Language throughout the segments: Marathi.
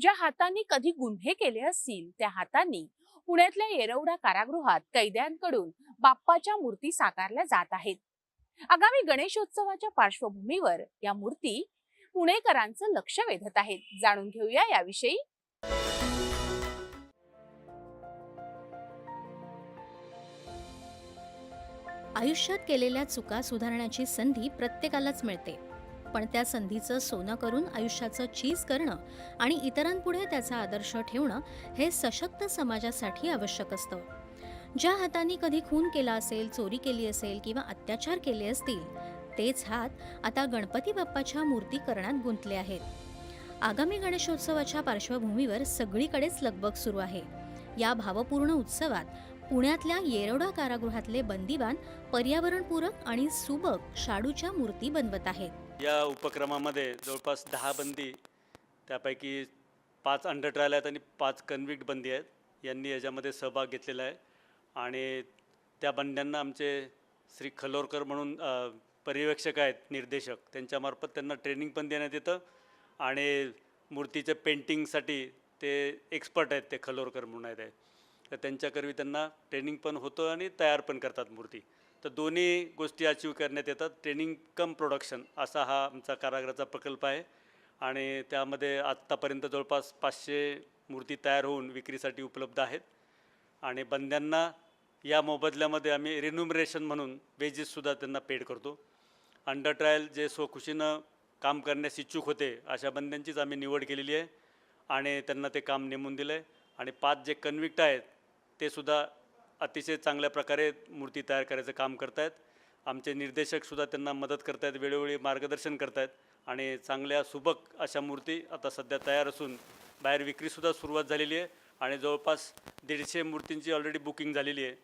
ज्या हातांनी कधी गुन्हे केले असतील त्या हातांनी पुण्यातल्या येरवडा कारागृहात कैद्यांकडून बाप्पाच्या मूर्ती साकारल्या जात आहेत. आगामी गणेशोत्सवाच्या पार्श्वभूमीवर या मूर्ती पुणेकरांचं लक्ष वेधत आहेत. जाणून घेऊया याविषयी. आयुष्यात केलेल्या चुका सुधारण्याची संधी प्रत्येकालाच मिळते. पण त्या संधीचं सोनं करून आयुष्याचं चीज करणं आणि इतरांपुढे त्याचा आदर्श ठेवणं हे सशक्त समाजासाठी आवश्यक असतं. ज्या हातांनी कधी खून केला असेल चोरी केली असेल किंवा अत्याचार केले असतील तेच हात आता गणपती बाप्पाच्या मूर्ती करण्यात गुंतले आहेत. आगामी गणेशोत्सवाच्या पार्श्वभूमीवर सगळीकडेच लगबग सुरू आहे. या भावपूर्ण उत्सवात पुण्यातल्या येरवडा कारागृहातले बंदीवान पर्यावरणपूरक आणि सुबक शाडूच्या मूर्ती बनवत आहेत. या उपक्रमामध्ये जवळपास दहा बंदी त्यापैकी पाच अंडर ट्रायल आहेत आणि पाच कन्व्हिक्ट बंदी आहेत. यांनी याच्यामध्ये सहभाग घेतलेला आहे. आणि त्या बंड्यांना आमचे श्री खलोरकर म्हणून पर्यवेक्षक आहेत निर्देशक. त्यांच्यामार्फत त्यांना ट्रेनिंग पण देण्यात येतं. आणि मूर्तीच्या पेंटिंगसाठी ते एक्सपर्ट आहेत ते खलोरकर म्हणून आहेत. तर त्यांच्याकरवी त्यांना ट्रेनिंग पण होतं आणि तयार पण करतात मूर्ती. तर दोन्ही गोष्टी अचीव करण्यात येतात. ट्रेनिंग कम प्रोडक्शन असा हा आमचा कारागृहाचा प्रकल्प आहे. आणि त्यामध्ये आत्तापर्यंत जवळपास पाचशे मूर्ती तयार होऊन विक्रीसाठी उपलब्ध आहेत. आणि बंद्यांना या मोबदल्यामध्ये आम्ही रिन्युमरेशन म्हणून वेजेससुद्धा त्यांना पेड करतो. अंडर ट्रायल जे स्वखुशीनं काम करण्यास इच्छुक होते अशा बंद्यांचीच आम्ही निवड केलेली आहे. आणि त्यांना ते काम नेमून दिलं आहे आणि पाच जे कन्विक्ट आहेत ते सुद्धा अतिशय चांगल्या प्रकारे मूर्ती तयार करायचं काम करत आहेत आमचे निर्देशकसुद्धा त्यांना मदत करत आहेत वेळोवेळी मार्गदर्शन करत आहेत आणि चांगल्या सुबक अशा मूर्ती आता सध्या तयार असून बाहेर विक्रीसुद्धा सुरुवात झालेली आहे आणि जवळपास दीडशे मूर्तींची ऑलरेडी बुकिंग झालेली आहे.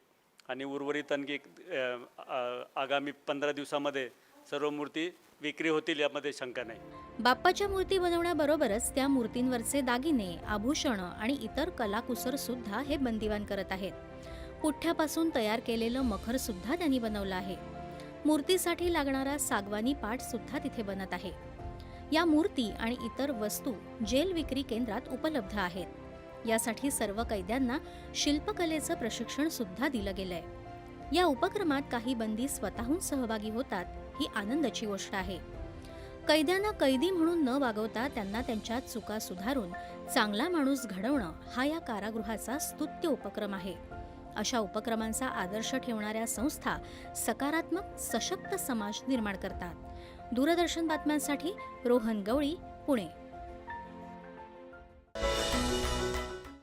आणि उर्वरित आणखी एक, आगामी पंधरा दिवसामध्ये सर्व मूर्ती विक्री होतील यामध्ये शंका नाही. बाप्पाच्या मूर्ती बनवण्याबरोबरच त्या मूर्तींवरचे दागिने आभूषणं आणि इतर कलाकुसर सुद्धा हे बंदिवान करत आहेत. पुठ्ठ्यापासून तयार केलेलं मखर सुद्धा त्यांनी बनवलं आहे. मूर्तीसाठी लागणारा सागवानी पाठ सुद्धा तिथे बनत आहे. या मूर्ती आणि इतर वस्तू जेल विक्री केंद्रात उपलब्ध आहेत. यासाठी सर्व कैद्यांना शिल्पकलेचं प्रशिक्षण सुद्धा दिलं गेलंय. या उपक्रमात काही बंदी स्वतःहून सहभागी होतात ही आनंदाची गोष्ट आहे. कैद्यांना कैदी म्हणून न वागवता त्यांना त्यांच्या चुका सुधारून चांगला माणूस घडवणं हा या कारागृहाचा स्तुत्य उपक्रम आहे. अशा उपक्रमांचा आदर्श ठेवणाऱ्या संस्था सकारात्मक सशक्त समाज निर्माण करतात. दूरदर्शन बातम्यांसाठी रोहन गवळी पुणे.